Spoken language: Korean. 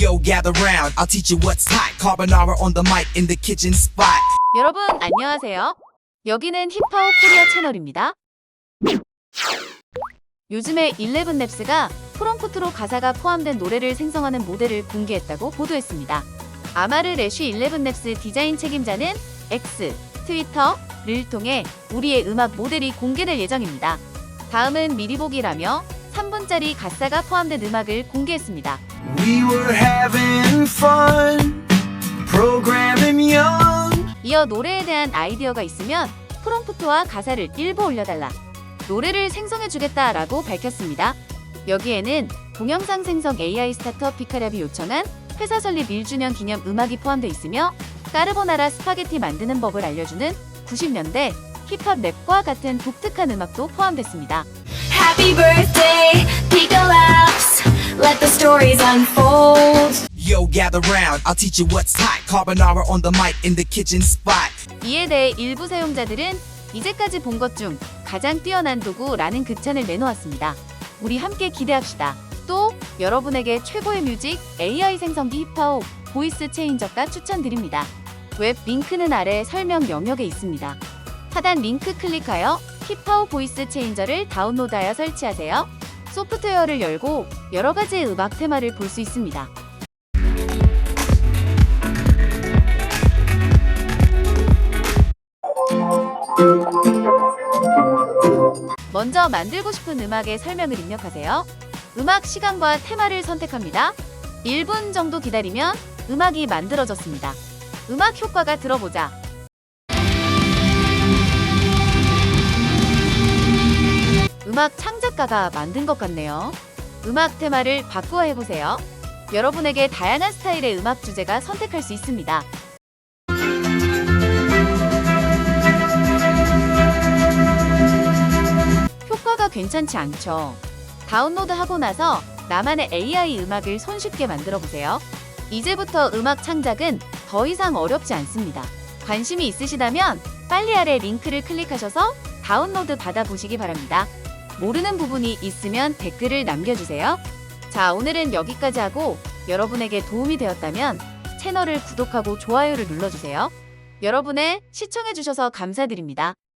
Yo, gather round, I'll teach you what's hot. Carbonara on the mic in the kitchen spot. 여러분 안녕하세요. 여기는 힙합 코리아 채널입니다. 요즘에 11랩스가 프롬프트로 가사가 포함된 노래를 생성하는 모델을 공개했다고 보도했습니다. 아마르 레쉬 11랩스 디자인 책임자는 X, 트위터를 통해 우리의 음악 모델이 공개될 예정입니다. 다음은 미리 보기라며 3분짜리 가사가 포함된 음악을 공개했습니다. We were having fun, programming young. 이어 노래에 대한 아이디어가 있으면 프롬프트와 가사를 일부 올려달라. 노래를 생성해주겠다라고 밝혔습니다. 여기에는 동영상 생성 AI 스타트업 피카랩이 요청한 회사 설립 1주년 기념 음악이 포함되어 있으며 까르보나라 스파게티 만드는 법을 알려주는 90년대 힙합 랩과 같은 독특한 음악도 포함됐습니다. Happy birthday, Pico Labs. Let the stories unfold. Yo, gather round, I'll teach you what's hot. Carbonara on the mic in the kitchen spot. 이에 대해 일부 사용자들은 이제까지 본 것 중 가장 뛰어난 도구라는 극찬을 내놓았습니다. 우리 함께 기대합시다. 또 여러분에게 최고의 뮤직 AI 생성기 힙합 보이스 체인저가 추천드립니다. 웹 링크는 아래 설명 영역에 있습니다. 하단 링크 클릭하여 힙합 보이스 체인저를 다운로드하여 설치하세요. 소프트웨어를 열고 여러 가지의 음악 테마를 볼 수 있습니다. 먼저 만들고 싶은 음악의 설명을 입력하세요. 음악 시간과 테마를 선택합니다. 1분 정도 기다리면 음악이 만들어졌습니다. 음악 효과가 들어보자. 음악 창작가가 만든 것 같네요. 음악 테마를 바꾸어 해보세요. 여러분에게 다양한 스타일의 음악 주제가 선택할 수 있습니다. 효과가 괜찮지 않죠? 다운로드 하고 나서 나만의 AI 음악을 손쉽게 만들어 보세요. 이제부터 음악 창작은 더 이상 어렵지 않습니다. 관심이 있으시다면 빨리 아래 링크를 클릭하셔서 다운로드 받아보시기 바랍니다. 모르는 부분이 있으면 댓글을 남겨주세요. 자, 오늘은 여기까지 하고 여러분에게 도움이 되었다면 채널을 구독하고 좋아요를 눌러주세요. 여러분의 시청해주셔서 감사드립니다.